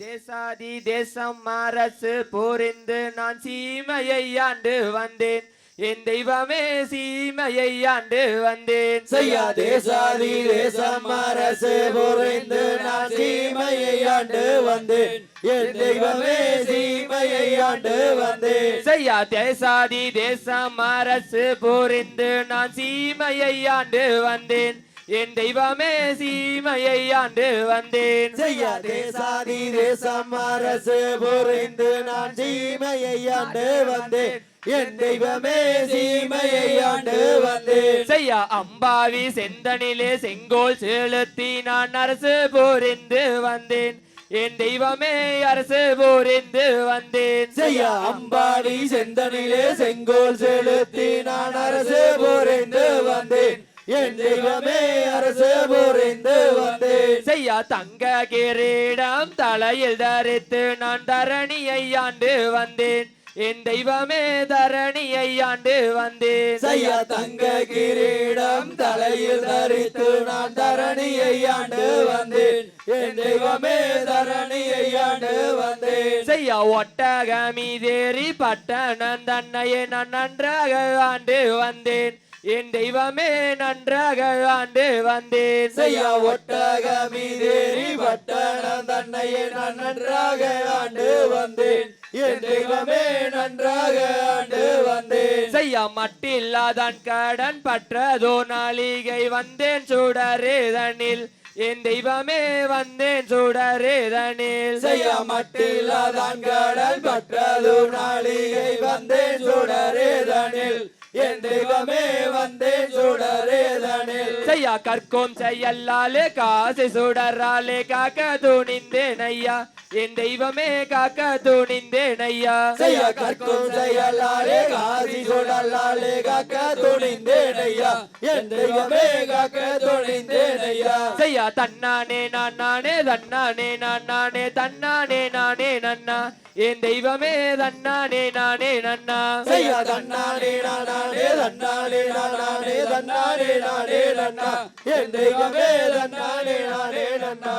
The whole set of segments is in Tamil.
தேசாதி தேசம் அரசு போரிந்து நான் சீமையை ஆண்டு வந்தேன். என் தெய்வமே சீமையை ஆண்டு வந்தேன். செய்யா தேசாதி தேசம் அரசு புரிந்து நான் சீமையை ஆண்டு வந்தேன். என் தெய்வமே சீமையை ஆண்டு வந்தேன். செய்யா தேசாதி தேசம் அரசு போரிந்து நான் சீமையை ஆண்டு வந்தேன். என் தெய்வமே சீமையை ஆண்டு வந்தேன். செய்யா தேசாதி தேசம் அரசு புரிந்து நான் சீமையை ஆண்டு வந்தேன். என் தெய்வமே சீமையை ஆண்டு வந்தேன். செய்யா அம்பாவி செந்தனிலே செங்கோல் செலுத்தி நான் அரசு போரிந்து வந்தேன். என் தெய்வமே அரசு போரிந்து வந்தேன். செய்யா அம்பாடி செந்தனிலே செங்கோல் செலுத்தி நான் அரசு புரிந்து வந்தேன். என் தெய்வமே அரசு புரிந்து வந்தேன். செய்யா தங்க கிரீடம் தலையில் தரித்து நான் தரணியை ஆண்டு வந்தேன். என் தெய்வமே தரணியை ஆண்டு வந்தேன். செய்யா தங்க கிரீடம் தலையில் தரித்து நான் தரணியை ஆண்டு வந்தேன். என் தெய்வமே தரணியை ஆண்டு வந்தேன். செய்யா ஒட்டகமீதேறி பட்டணம் தன்னையே நான் நன்றாக ஆண்டு வந்தேன். என் தெய்வமே நன்றாக ஆண்டு வந்தேன். செய்யா ஒட்டக மீதேறி பட்டணம் தன்னையே நான் நன்றாக ஆண்டு வந்தேன். என் தெய்வமே நன்றாக ஆண்டு வந்தேன். செய்யா மட்டில்லாதான் கடன் பற்றதோ நாளிகை வந்தேன். சுடரேதனில் என் தெய்வமே வந்தேன். சுடரேதனில் செய்ய மட்டில்லாதான் கடல் பற்றது நாளிகை வந்தேன். சுடரேதனில் என் தெய்வமே வந்தேன் சுடரேதனில். செய்யா கற்கும் செய்யல்லாலே காசு சுடராலே காக்க துணிந்தேன் ஐயா. என் தெய்வமே காக்க துணிந்தேன் ஐயா செய்ய கற்கும் செயலாலே காசி சுடலாலே காக்க துணிந்தேன் ஐயா என் தெய்வமே காக்க துணிந்தேன் ஐயா செய்யா தன்னானே நான் நானே தன்னானே நான் நானே தன்னானே நானே நன்னா. என் தெய்வமே தன்னானே நானே நன்னா. செய்ய தன்னானே நானே தன்னானே நானே தன்னானே நானே நன்னா. என் தெய்வமே தன்னானே நானே நன்னா.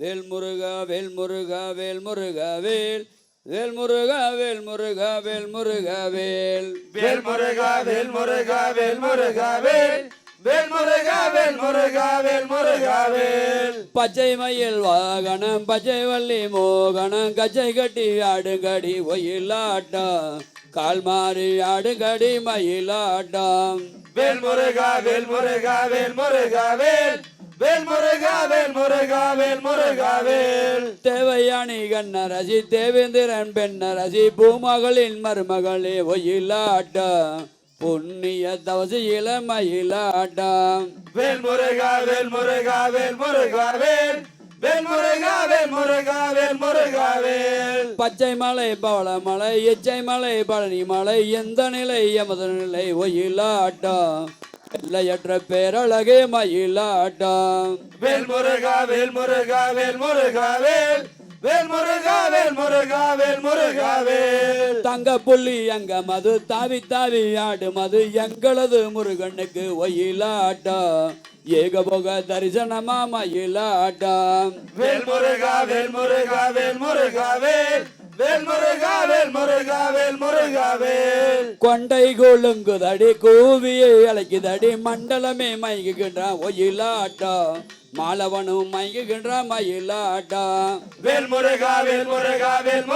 வேல் முருகா வேல் முருகா வேல் முருகா வேல் வேல் முருகா வேல் முருகா வேல் முருகா வேல் வேல் முருகா வேல் முருகா வேல் முருகா வேல் வேல் முருகா வேல் முருகா வேல் முருகா வேல் பச்சை மயில் வாகனம் பச்சை வள்ளி மோகனம் கச்சை கட்டி ஆடுகடி ஒயிலாட்டம் கால் மாறி ஆடுகடி மயிலாட்டம் வேல் முருகா வேல் முருகா வேல் முருகா வேல் வேல் முருகா வேல் முருகா வேல் முருகா வேல். தேவையானி கண்ணரசி தேவேந்திரன் பெண்ணரசி பூமகளின் மருமகளே ஒயிலாட்டம் புண்ணிய தவசியில மயிலாட்டம் வேல் முருகா வேல் முருகா வேல் முருகா வேல். வேல் முருகா வேல் முருகா வேல் முருகா வேல். பச்சை மலை பவள மலை எச்சை மலை பழனி மலை எந்த நிலை எமது நிலை ஒயிலாட்டம் எல்லையற்ற பேரழகே மயிலாட்டம். வேல் முருகா வேல் முருகா வேல். முருகா வேல் வேல் முருகா வேல். முருகா வேல் முருகா வேல் தங்க புள்ளி அங்க மது தாவி தாவி ஆடு மது எங்களது முருகனுக்கு ஒயிலாட்டம். ஏகபோக தரிசனமா மயிலாட்டம். வேல் முருகா வேல் முருகா வேல் முருகா வேல். வேல் முருகா வேல் முருகா வேல் முருகா வேல். கொண்டை கொழுங்குதடி கூவியை அழைக்குதடி மண்டலமே மயங்குகின்றான் ஒயிலாட்டம் மாலவனும் மயங்குகின்றான் மயிலாட்டம் வேல் முருகா வேல் முருகா வேல்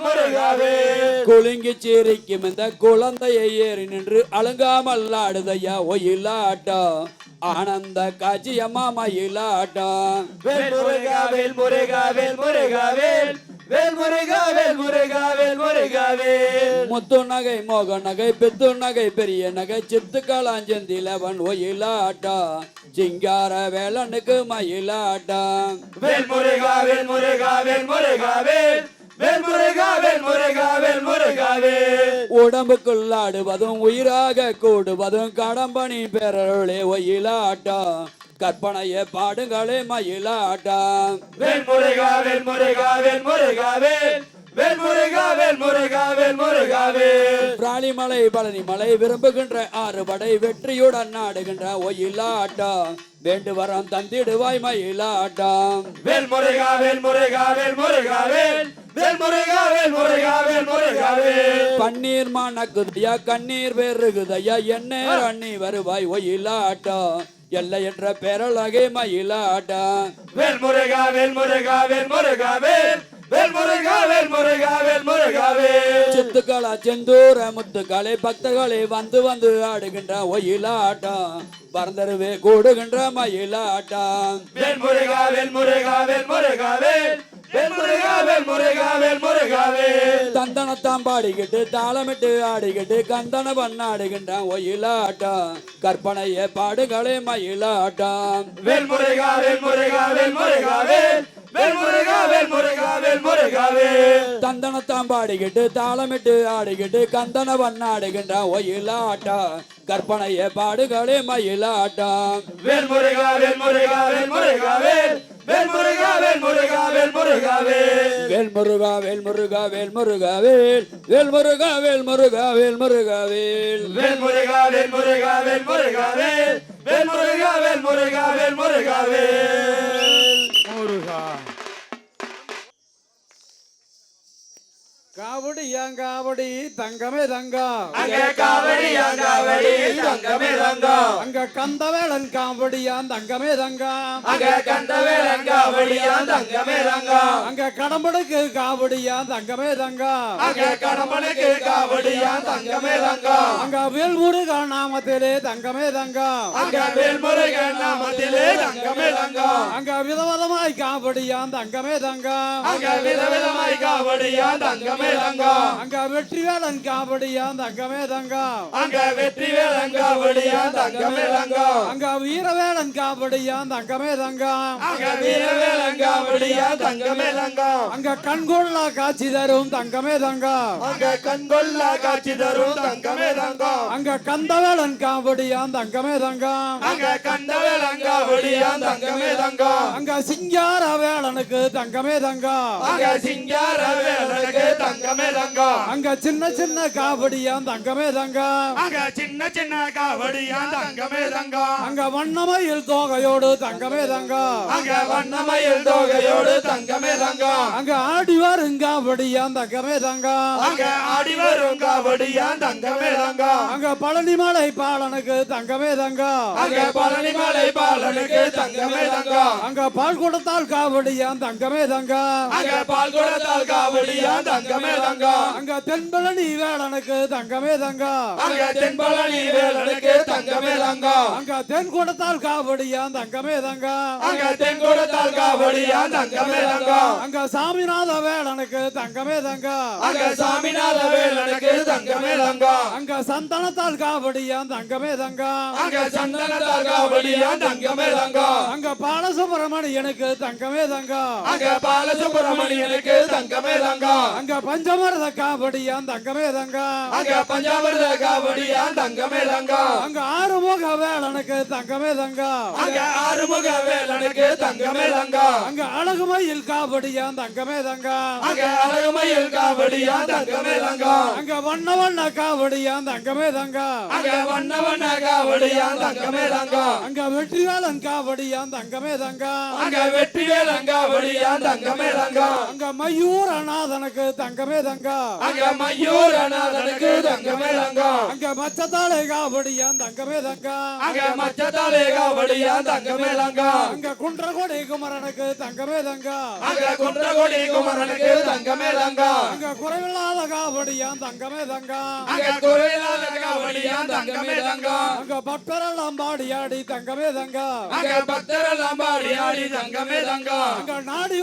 முருகா வேல். குலுங்கி சிரிக்கும் இந்த குழந்தையை ஏறி நின்று அலங்காமல் ஆடுதையா ஒயிலாட்டம் ஆனந்த காட்சியம்மா மயிலாட்டம். வேல் முருகா வேல் முருகா வேல் முருகா வேல். வேல் முருகா வேல் முருகா வேல் முருகா வேல். முத்து நகை மோக நகை பித்து நகை பெரிய நகை சித்து காளாஞ்சந்திலவன் ஒயிலாட்டம். சிங்கார வேலனுக்கு மயிலாட்டம். வேல் முருகா வேல் முருகா வேல் முருகா வேல். வேல் முருகா வேல் முருகா வேல் முருகா வேல் உடம்புக்குள் ஆடுவதும் உயிராக கூடுவதும் கடம்பணி பேரருளே ஒயிலாட்டம் கற்பனையை பாடுங்களே மயிலாட்டம் வேல் முருகா வேல் முருகா வேல் முருகா வேல் வேல் முருகா வேல் முருகா வேல் முருகா வேல் பிராணிமலை பழனி மலை விரும்புகின்ற ஆறு படை வெற்றியுடன் நாடுகின்ற ஒயிலாட்டம் வேண்டு வரம் தந்திடுவாய் மயிலாட்டம் வேல் முருகா வேல் முருகா வேல் முருகா வேல். வேல் முருகா வேல் முருகா வேல் முருகா வேல். பன்னீர் மணக்குதையா கண்ணீர் பெருகுதையா என்ன அண்ணி வருவாய் ஒயிலாட்டம் எல்லையற்ற பேரழகே மயிலாட்டம் வேல் முருகா வேல் முருகா வேல் முருகா வேல். சித்துக்களா செந்தூர முத்துக்களே பக்தர்களே வந்து வந்து ஆடுகின்ற ஒயிலாட்டம் பரந்தருவே கூடுகின்ற மயிலாட்டம் தந்தனத்தாம் பாடிக்கிட்டு தாளமிட்டு ஆடிக்கிட்டு கந்தன பண்ணாடுகின்ற ஒயிலாட்டம் கற்பனைய பாடுகளே மயிலாட்டம் வேல் முருகா வேல் முருகா வேல் முருகா வேல் வேல் முருகா வேல் முருகா வேல் முருகா வேல் தந்தனத்தாம் பாடிக்கிட்டு தாளமிட்டு ஆடிக்கிட்டு கந்தன பண்ணாடுகின்ற ஒயிலாட்டம் கற்பனைய பாடுகளே மயிலாட்டம் வேல் முருகா வேல் முருகா வேல் முருகா வேல் வேல் முருகா வேல் முருகா வேல் முருகா வேல் வேல் முருகா வேல் முருகா வேல் முருகா வேல் வேல் முருகா முருகா காவடியாங்காவடி தங்கமே தங்கம் அங்க காவடி அங்காவடி தங்கமே தங்கம் அங்க கந்தவேளன் காவடியான் தங்கமே தங்கம் அங்க கந்தவேல் அங்காவடியா தங்கமே தங்கம் அங்க கடம்படுக்கு காவடியான் தங்கமே தங்கம் அங்க கடம்பனுக்கு காவடியா தங்கமே தங்கம் அங்க வேல்முருகா நாமத்திலே தங்கமே தங்கம் அங்க வேல்முருகன் நாமத்திலே தங்கமே தங்கம் அங்க விதவிதமாய் காவடியான் தங்கமே தங்கம் அங்க விதவிதமாய் காவடியா தங்கமே தங்கம் அங்க வெற்றிவேலன் காவடியான் தங்கமே தங்கம் அங்க வெற்றி தங்கமே தங்கம் அங்க வீரவேலன் காவடியான் தங்கமே தங்கம் அங்க தங்கமே தங்கம் அங்க கண்கொள்ளா காட்சி தரும் தங்கமே தங்கம் அங்க கண்கொள்ளா காட்சி தரும் தங்கமே தங்கம் அங்க கந்தவேலன் காவடியான் தங்கமே தங்கம் அங்க கண்டவேலங்காவடியா தங்கமே தங்கம் அங்க சிங்கார வேலனுக்கு தங்கமே தங்கம் அங்க சிங்கார வேலனுக்கு தங்கமே தங்கம். அங்க சின்ன சின்ன காவடியான் தங்கமே தங்கம். அங்க சின்ன சின்ன காவடியா தங்கமே தங்கம். அங்க வண்ணமயில் தோகையோடு தங்கமே தங்கம். அங்க வண்ணமயில் தோகையோடு தங்கமே தங்கம். அங்க ஆடி வரும் காவடியான் தங்கமே தங்கம். அங்க ஆடி வரும் காவடியா தங்கமே தங்கம். அங்க பழனிமலை பாலனுக்கு தங்கமே தங்கம் அங்க பழனிமலை பாலனுக்கு தங்கமே தங்கம் அங்க பால் கொடுத்தால் காவடியான் தங்கமே தங்கம் அங்க பால் குடத்தால் காவடியா தங்கமே தங்கம் அங்க தென்பழனி வேலனுக்கு தங்கமே தங்கம் அங்க தென்பழனி வேலனுக்கு தங்கமே தங்கம் அங்க தென் கொடுத்தால் காவடியான் தங்கமே தங்கம் அங்க தென்குடத்தால் காவடியா தங்கமே தங்கம் அங்க சாமிநாத வேலனுக்கு தங்கமே தங்கம் அங்க சாமிநாத வேலனுக்கு தங்கமே தங்கம் அங்க சந்தனத்தால் காவடியான் தங்கமே தங்கம் அங்க சந்தனத்தால் காவடியா தங்கமே தங்கம் அங்க பாலசுப்ரமணியனுக்கு தங்கமே தங்கம் அங்க பாலசுப்பிரமணியனுக்கு தங்கமே தங்கம் அங்க பஞ்சமரத காவடியான் தங்கமே தங்கம் அங்க பஞ்சாமிர்த காவடியா தங்கமே தங்கம் அங்க ஆறுமுக வேலனுக்கு தங்கமே தங்கம் அங்க ஆறுமுக வேலனுக்கு தங்கமே தங்கம் அங்க அழகுமயில் காவடியான் தங்கமே தங்கம் அங்க அழகுமயில் காவடியா தங்கமே தங்கம் அங்க வண்ண வண்ண காவடியான் தங்கமே தங்கம் அங்க வண்ண வண்ண காவடியா தங்கமே தங்கம் அங்க வெற்றிவேலன் காவடியான் தங்கமே தங்கம் அங்க வெற்றி வேலங்காவடியா தங்கமே தங்கம் அங்க மயூரநாதனுக்கு தங்கமே தங்கம் அங்க மயூரநாதனுக்கு தங்கமே தங்கம் அங்க மச்சத்தாலே காவடியான் தங்கமே தங்கம் அங்க மச்சத்தாலே காவடியா தங்கமே தங்கம் அங்க குன்றகோடி குமரனுக்கு தங்கமே தங்கம் அங்க குன்றகோடி குமரனுக்கு தங்கமே தங்கம் அங்க குறைவில்லாத அங்க காவடியா தங்கமே தங்கம் அங்க பக்தரெல்லாம் பாடியாடி அங்க பக்தரெல்லாம் அங்க நாடி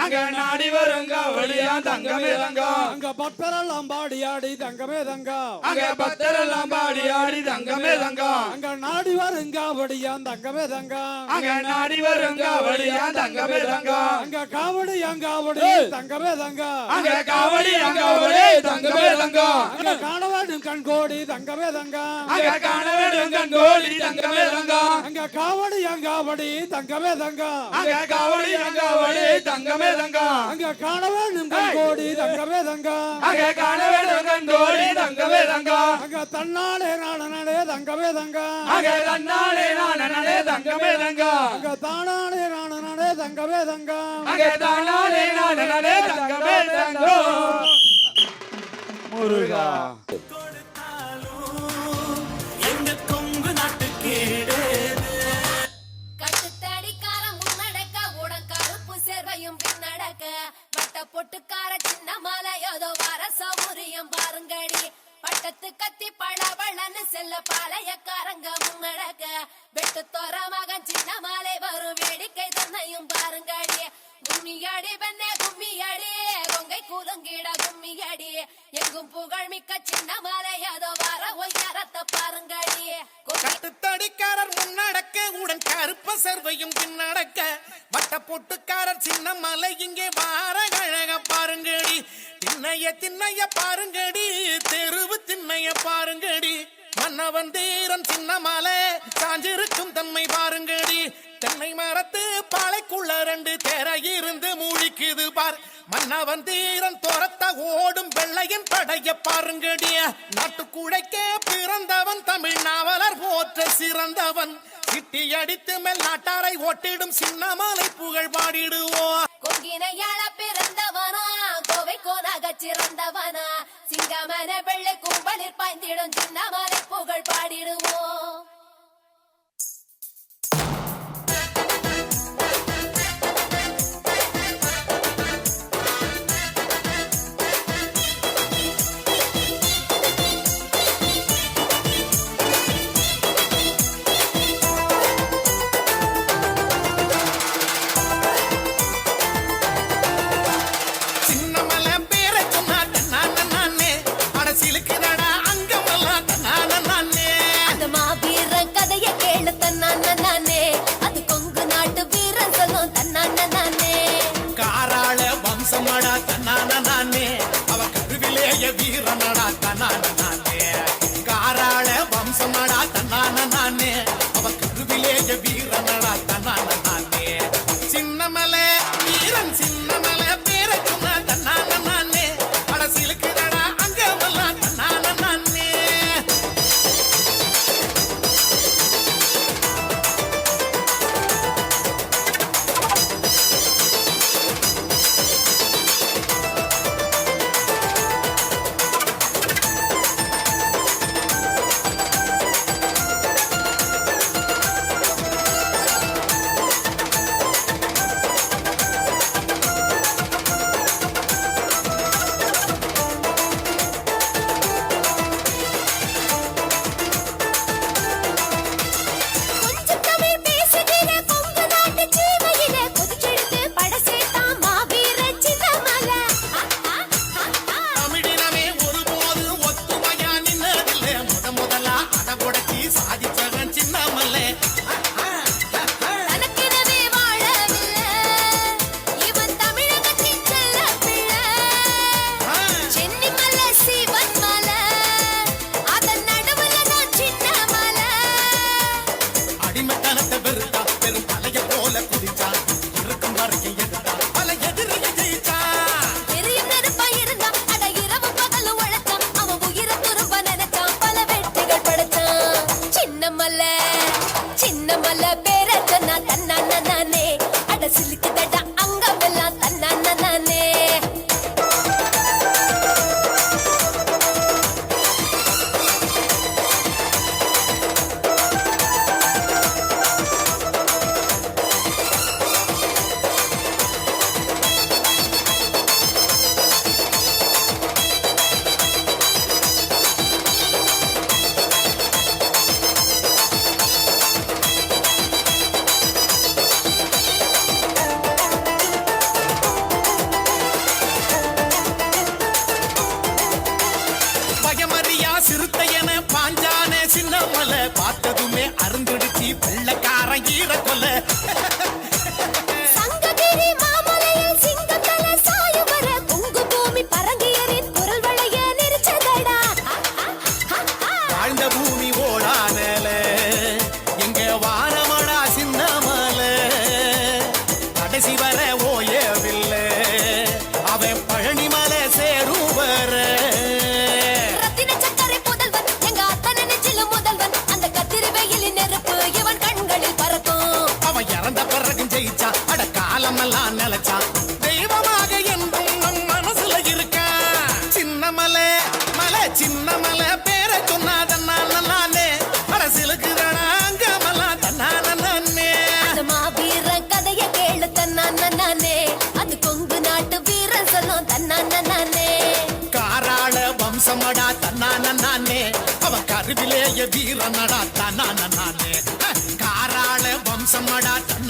அங்க நாடி வரும் காவடியா தங்கமே தங்கம் அங்க பக்தரெல்லாம் பாடியாடி தங்கமே தங்கம் அங்க பக்தரெல்லாம் பாடி ஆடி ஆடி தங்கமே தங்கம் அங்க நாடி வருங்காவடியான் தங்கமே தங்கம் அங்க நாடி வரும் காவடியா தங்கமே தங்கம் அங்க காவடி அங்காவடி தங்கமே தங்கம் அங்க காவடி அங்காவடி தங்கமே தங்கம் அங்க காண வேண்டும் கண்கோடி தங்கமே தங்கம் அங்க காண வேண்டும் கண்கோடி தங்கமே தங்கம் அங்க காவடி அங்காவடி தங்கமே தங்கம் அங்க காவடி அங்காவடி தங்கமே தங்கம் அங்க காண வேண்டும் கண்கோடி தங்கமே தங்கம் அங்க காண வேண்டும் கண்கோடி தங்கமே தங்கம் அங்க தன்னாலே நாடனே தங்கமே தங்கம் அங்க தன்னாலே நானே தங்கமே தங்கம் அங்க தானானே நாடனே தங்கமே தங்கம் அங்க தானாலே நானே தங்கமே தங்கம் முருகா. பட்ட பொட்டுக்கார சின்ன மாலை ஏதோ வர சௌரியம் பாருங்கடி. பட்டத்து கத்தி பழவழன்னு செல்ல பாளையக்காரங்க முன்னடக்க. வெட்டு தோற மகன் சின்ன மாலை வரும் வேடிக்கை தன்னையும் பாருங்கடி. கும்மியடி பெண்ணே கும்மியடி. கொங்கை கூதங்கிட கும்மியடி. எங்கும் புகழ் மிக்க சின்ன மாலை ஏதோ வர ஒய்யாரத்தை பாருங்கடி. கொங்கை கட்டுத்தடிக்காரர் முன்னடக்க உடன் கருப்ப சர்வையும் பின்னடக்க. வட்ட பொட்டுக்காரர் சின்ன மலை இங்கே வார கழக பாருங்கடி. திண்ணைய திண்ணைய பாருங்கடி தெருவு திண்ணைய பாருங்கடி. மன்னவன் தீரன் சின்ன மலை சாஞ்சிருக்கும் தன்மை பாருங்கடி. தென்னை மரத்து பாலைக்குள்ள ரெண்டு தேர இருந்து மூழிக்குது பார். மன்னவன் தீரன் துரத்த ஓடும் வெள்ளையன் படைய பாருங்கடிய நாட்டுக்குழைக்க பிறந்தவன் தமிழ் நாவலர் போற்ற சிறந்தவன். சிட்டி அடித்து மேல் நாட்டாரை ஓட்டிடும் சின்னமலை புகழ் பாடிடுவோம். கொங்கினையாள பிறந்தவனா கோவை கோனாக சிறந்தவனா. சிங்கமன வெள்ளை கும்பலில் பாய்ந்திடும்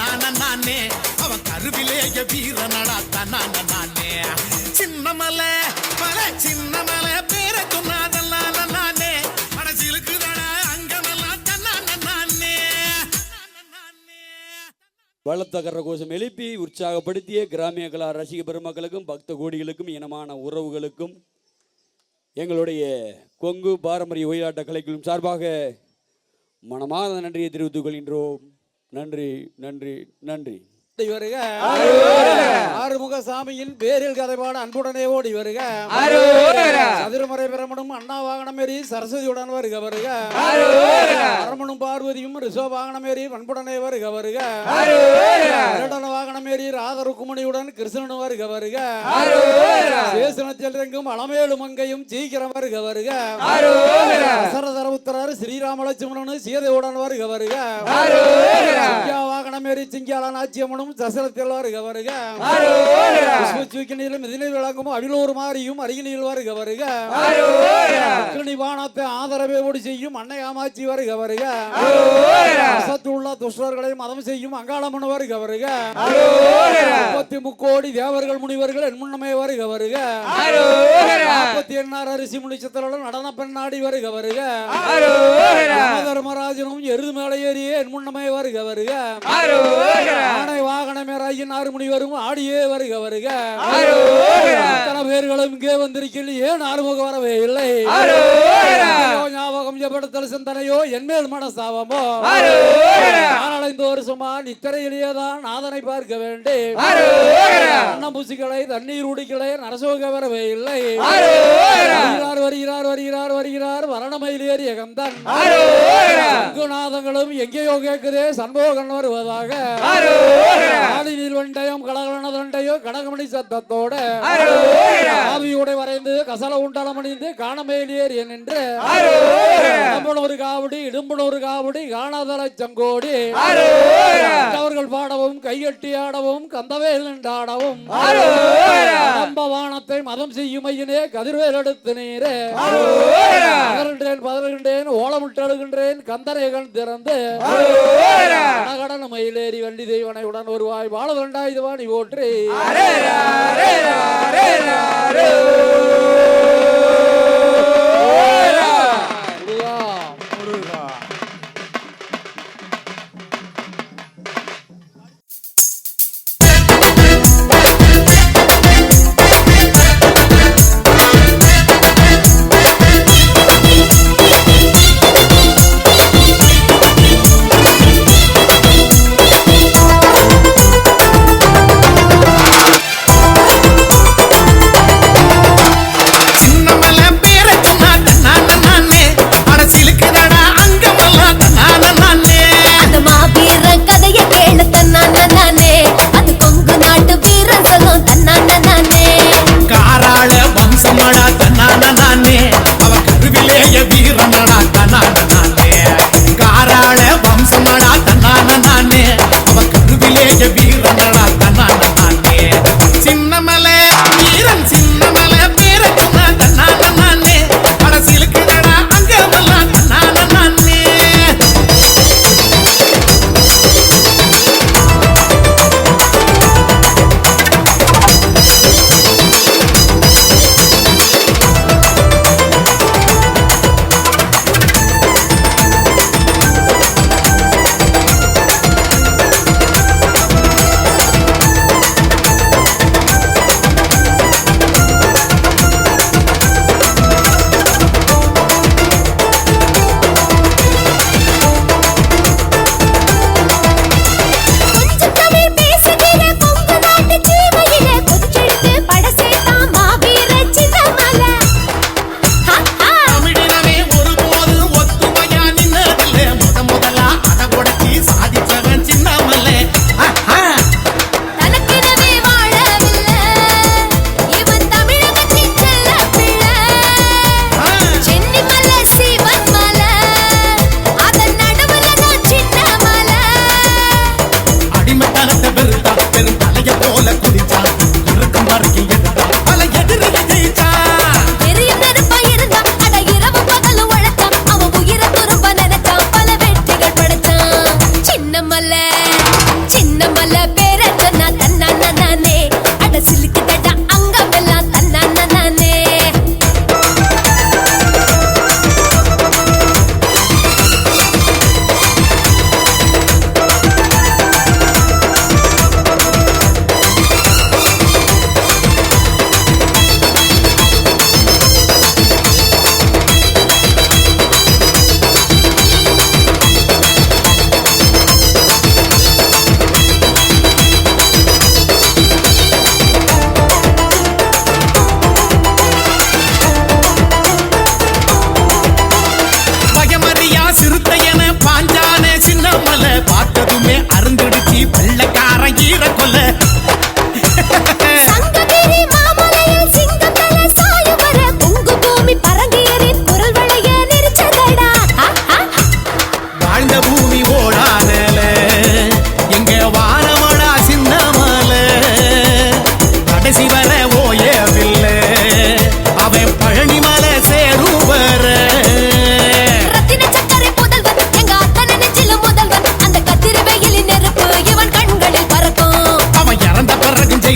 நான நானே. அவன் கருவிலேய வீரனடா தன்னான நானே. சின்ன மலை மலை சின்ன சொன்னாதல்லான நானே மனசிலுக்கு அங்கமெல்லாம் தன்னான நானே பலத்த கரகோஷம் எழுப்பி உற்சாகப்படுத்திய கிராமிய கலா ரசிக பெருமக்களுக்கும் பக்த கோடிகளுக்கும் இனமான உறவுகளுக்கும் எங்களுடைய கொங்கு பாரம்பரிய ஒயிலாட்ட கலைகளும் சார்பாக மனமார்ந்த நன்றியை தெரிவித்துக் கொள்கின்றோம். நன்றி நன்றி நன்றி. ஓடி வருக. ஆறுமுக சாமியின் பேரில் கதைபாட அன்புடனே ஓடி வருக. சதுரமறை பிரமனும் அண்ணா வாகனமேறி சரஸ்வதியுடன் வருக வருக. அரமனும் பார்வதியும் ரிஷோ வாகனமேறி அன்புடனே வருக வருக. வாகனமேறி ராத ருக்குமணியுடன் கிருஷ்ணனும் வருக வருக. சேசனத்தில் அளமேலு மங்கையும் சீக்கிரம் வருக வருக. தசரதர உத்தரர் ஸ்ரீராம லட்சுமணனு சீதையுடன் வருக வருக. தசரத்தில் வருக வருக. புஷ்பச்சூக்கினிலும் மிதினை விளங்கும் அவிலூர் மாறியும் அருகினில் வருக வருக. அக்னி பானத்தை ஆதரவே ஓடி செய்யும் அன்னை ஆமாச்சி வருக வருக. அசத்துள்ள துஷ்டர்களை மதம் செய்யும் அங்காளம்மன் வருக வருக. முப்பத்தி முக்கோடி தேவர்கள் முனிவர்கள் என் முன்னமே வருக வருக. நாற்பத்தி எண்ணாறு அரிசி முடிச்சத்தலுடன் நடன பெண்ணாடி வருக வருக. தர்மராஜனும் எருது மேலே ஏறியே என் முன்னமே வருக வருக. ஆனை வாகனமே ராயின் ஆறு மணி வரும் ஆடியே வருக வருக. இத்தனை பேர்களும் இங்கே வந்திருக்கிறது ஏன் ஆறுமுக வரவே இல்லை? ஞாபகம் ஜபடுத்தல் சிந்தனையோ என்மேல் மனசாபமோ? நாலஞ்சு வருஷமா நித்திரையிலேயேதான் நாதனை பார்க்க வேண்டும். தண்ணீர் உடிகளை நரசோக வரவே இல்லை. வருகிறார் வருகிறார் வருகிறார் வருகிறார். மரணமயில் ஏறிய கந்தன் நாதங்களும் எங்கேயோ கேட்குதே சண்முகன் வருவதாக. ஆடினில் வண்டையும் கடகலன தண்டையோ கடகமணி சத்தத்தோட. ஆவியோட வரைந்து கசல உண்டலம் அணிந்து காணமேல் ஏறிய நின்று. ஒரு காவடி இடும்புன ஒரு காவடி காணாதல சங்கோடி. அவர்கள் பாடவும் கையெட்டி ஆடவும் கந்தவேல் நின்றாடவும் வானத்தை மதம் செய்யும் ஐயனே கதிர்வேல் எடுத்து நீரே. பதறுகின்றேன் பதறுகின்றேன் ஓலமிட்டு அழுகின்றேன் கந்தரை கண் திறந்து கடன மயிலேறி வண்டி தெய்வனை உடன் வருவாய் வாழ வேண்டாய் இதுவா நீ ஓற்றி. முருகா.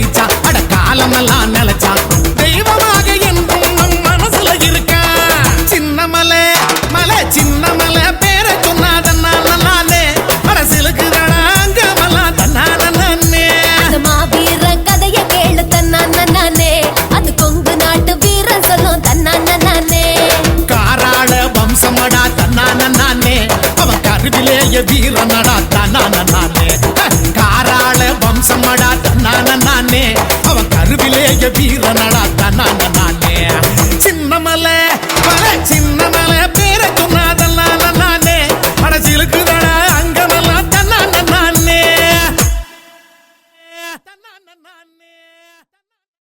அடிச்சா அட காலமெல்லாம் கருவிலேய